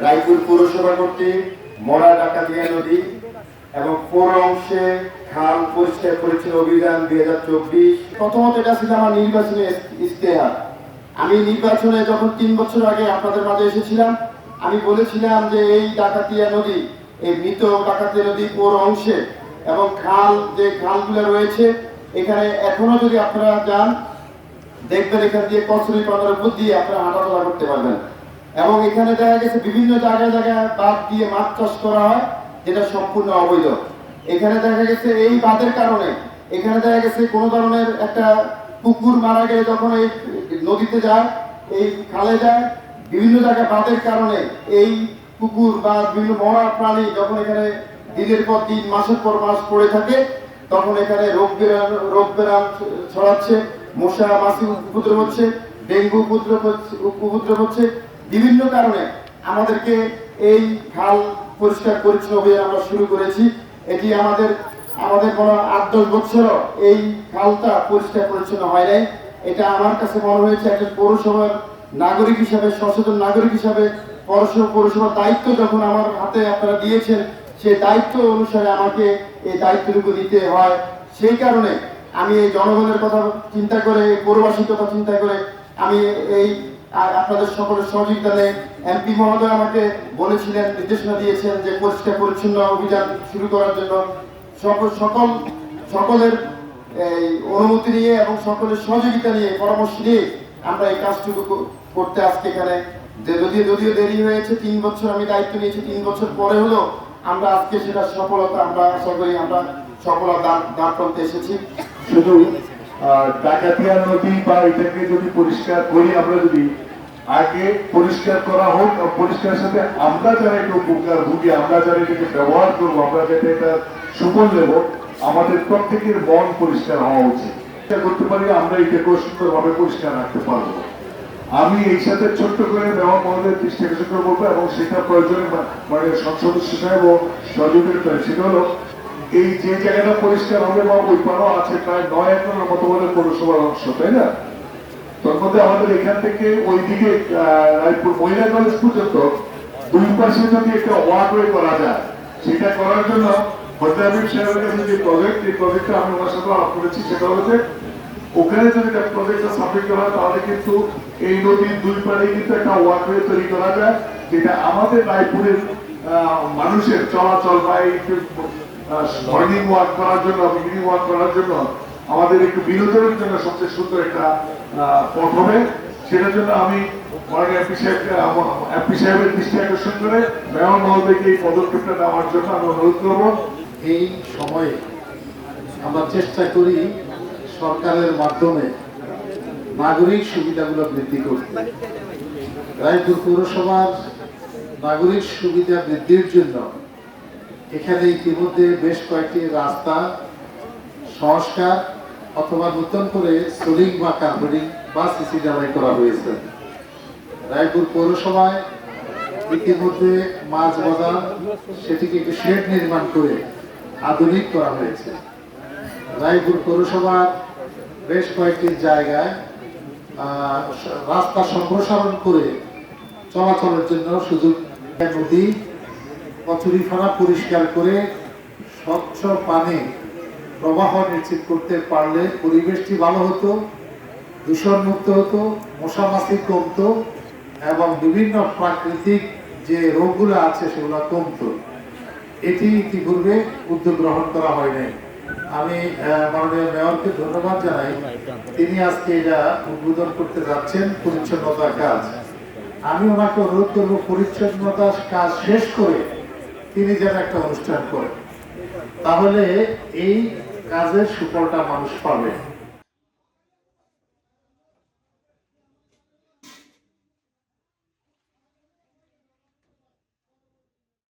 রায়পুর পৌরসভা কর্তৃক মরা ডাকাতিয়া নদী এবং পৌর অংশে খাল পরিষ্কার পরিচ্ছন্ন অভিযান দুই হাজার চব্বিশ? প্রথমত এটা ছিল আমার নির্বাচনী ইস্তেহার আমি নির্বাচনে যখন তিন বছর আগে আপনাদের মাঝে এসেছিলাম, আমি বলেছিলাম যে এই ডাকাতিয়া নদী, এই মৃত ডাকাতিয়া নদী পৌর অংশে এবং খাল, যে খালগুলো রয়েছে, এখানে এখনও যদি আপনারা যান, দেখবেন এখান দিয়ে কচুরি পাতার উপর দিয়ে আপনারা হাঁটাচলা করতে পারবেন। এবং এখানে দেখা গেছে বিভিন্ন জায়গায় জায়গায় বাঁধ দিয়ে মাছ চাষ করা হয়, যেটা সম্পূর্ণ অবৈধ। এখানে দেখা গেছে এই বাঁধের কারণে, এখানে দেখা গেছে কোনো ধরনের একটা পুকুর মারা গেলে যখন এই নদীতে যায়, এই খালে যায়, বিভিন্ন জায়গায় বাঁধের কারণে এই কুকুর বা বিভিন্ন মরা প্রাণী যখন এখানে দিনের পর দিন, মাসের পর মাস পড়ে থাকে, তখন এখানে রোগ বেরাম রোগ বেরাম ছড়াচ্ছে, মশা, মাছি উপদ্রব হচ্ছে, ডেঙ্গু উপদ্রব হচ্ছে উপদ্রব হচ্ছে। বিভিন্ন কারণে আমাদেরকে এই খাল পরিষ্কার পরিচ্ছন্ন হয়ে আমরা শুরু করেছি। এটি আমাদের আমাদের কোনো আট দশ বছরও এই খালটা পরিষ্কার পরিচ্ছন্ন হয় নাই। এটা আমার কাছে মনে হয়েছে একজন পৌরসভার নাগরিক হিসাবে, সচেতন নাগরিক হিসাবে পৌরসভা, পৌরসভার দায়িত্ব যখন আমার হাতে আপনারা দিয়েছেন, সেই দায়িত্ব অনুসারে আমাকে এই দায়িত্বটুকু দিতে হয়। সেই কারণে আমি এই জনগণের কথা চিন্তা করে, পৌরবাসীর কথা চিন্তা করে আমি এই আ- আপনাদের সকলের সহযোগিতা নিয়ে এমপি মহোদয় আমাকে বলেছিলেন, নির্দেশনা দিয়েছেন যে পরিষ্কার পরিচ্ছন্ন অভিযান শুরু করার জন্য। সকল সকল, সকলের এই অনুমতি নিয়ে এবং সকলের সহযোগিতা নিয়ে, পরামর্শ নিয়ে আমরা এই কাজটুকু করতে আজকে এখানে যে যদিও যদিও দেরি হয়েছে, তিন বছর আমি দায়িত্ব নিয়েছি, তিন বছর পরে হলো আমরা আজকে সেটা সফলতা, আমরা আশা করি আমরা সফলতা দাঁড় করতে এসেছি। শুধু ডাকাতিয়া নদী বা এটাকে যদি পরিষ্কার করি, আমরা যদি আগে পরিষ্কার করা হোক পরিষ্কারের সাথে আমরা যারা একটু উপকার ভুগি, আমরা যারা এটাকে ব্যবহার করব, আমরা যাতে এটা সুফল নেব আমাদের প্রত্যেকের মন পরিষ্কার হওয়া উচিত। এটা করতে পারি, আমরা এটাকেও সুন্দরভাবে পরিষ্কার রাখতে পারব। আমি এই সাথে ছোট্ট করে মেয়র মহোদয়ের দৃষ্টি আকর্ষণ এবং সেটা প্রয়োজনে মানে সংসদ সাহেব সহযোগিতা সেটা হলো এই যে জায়গাটা পরিষ্কার হবে বা ওই পাড়াও আছে, প্রায় নয় একরের মতো বলে পৌরসভার অংশ, তাই না? তোর মধ্যে আমাদের এখান থেকে ওইদিকে রায়পুর মহিলা কলেজ পর্যন্ত দুই পাশে যদি একটা ওয়াকওয়ে করা যায়, সেটা করার জন্য হরদাবিব সাহেবের কাছে যে প্রজেক্ট এই প্রজেক্টটা আমি ওনার সাথে আলাপ করেছি, সেটা যে ওখানে যদি একটা প্রজেক্টটা সাবমিট করা হয়, তাহলে কিন্তু এই নদীর দুই পাড়ে কিন্তু একটা ওয়াকওয়ে তৈরি করা যায়, যেটা আমাদের রায়পুরের মানুষের চলাচল বা এই মর্নিং ওয়াক করার জন্য ইভিনিং ওয়াক করার জন্য আমাদের একটু বিনোদনের জন্য সবচেয়ে সুন্দর একটা পথ হবে। সেটার জন্য আমি মাননীয় এমপি করে এই পদক্ষেপটা নেওয়ার জন্য আমি এই সময়ে আমরা চেষ্টা করি সরকারের মাধ্যমে নাগরিক সুবিধাগুলো বৃদ্ধি করতে। রায়পুর পৌরসভার নাগরিক সুবিধা বৃদ্ধির জন্য এখানে ইতিমধ্যে বেশ কয়েকটি রাস্তা, সংস্কার অথবা নতুন করে সোলিং বা কার্পেটিং বা সিসি ঢালাই করা হয়েছে। রায়পুর পৌরসভায় ইতিমধ্যে মাছ বাজার, সেটিকে একটি শেড নির্মাণ করে আধুনিক করা হয়েছে। রায়পুর পৌরসভার বেশ কয়েকটি জায়গায় রাস্তা সম্প্রসারণ করে চলাচলের জন্য সুযোগ নদী কচুরিফানা পরিষ্কার করে স্বচ্ছ পানি প্রবাহ নিশ্চিত করতে পারলে পরিবেশটি ভালো হতো, দূষণমুক্ত হতো, মশামাছি কমতো এবং বিভিন্ন প্রাকৃতিক যে রোগগুলো আছে সেগুলো কমতো। এটি ইতিপূর্বে উদ্যোগ গ্রহণ করা হয় নাই আমি মাননীয় মেয়রকে ধন্যবাদ জানাই। তিনি আজকে এটা উদ্বোধন করতে যাচ্ছেন, পরিচ্ছন্নতার কাজ। আমি ওনাকে অনুরোধ করব পরিচ্ছন্নতার কাজ শেষ করে তিনি যেন একটা অনুষ্ঠান করেন। তাহলে এই কাজের সুফলটা মানুষ পাবে।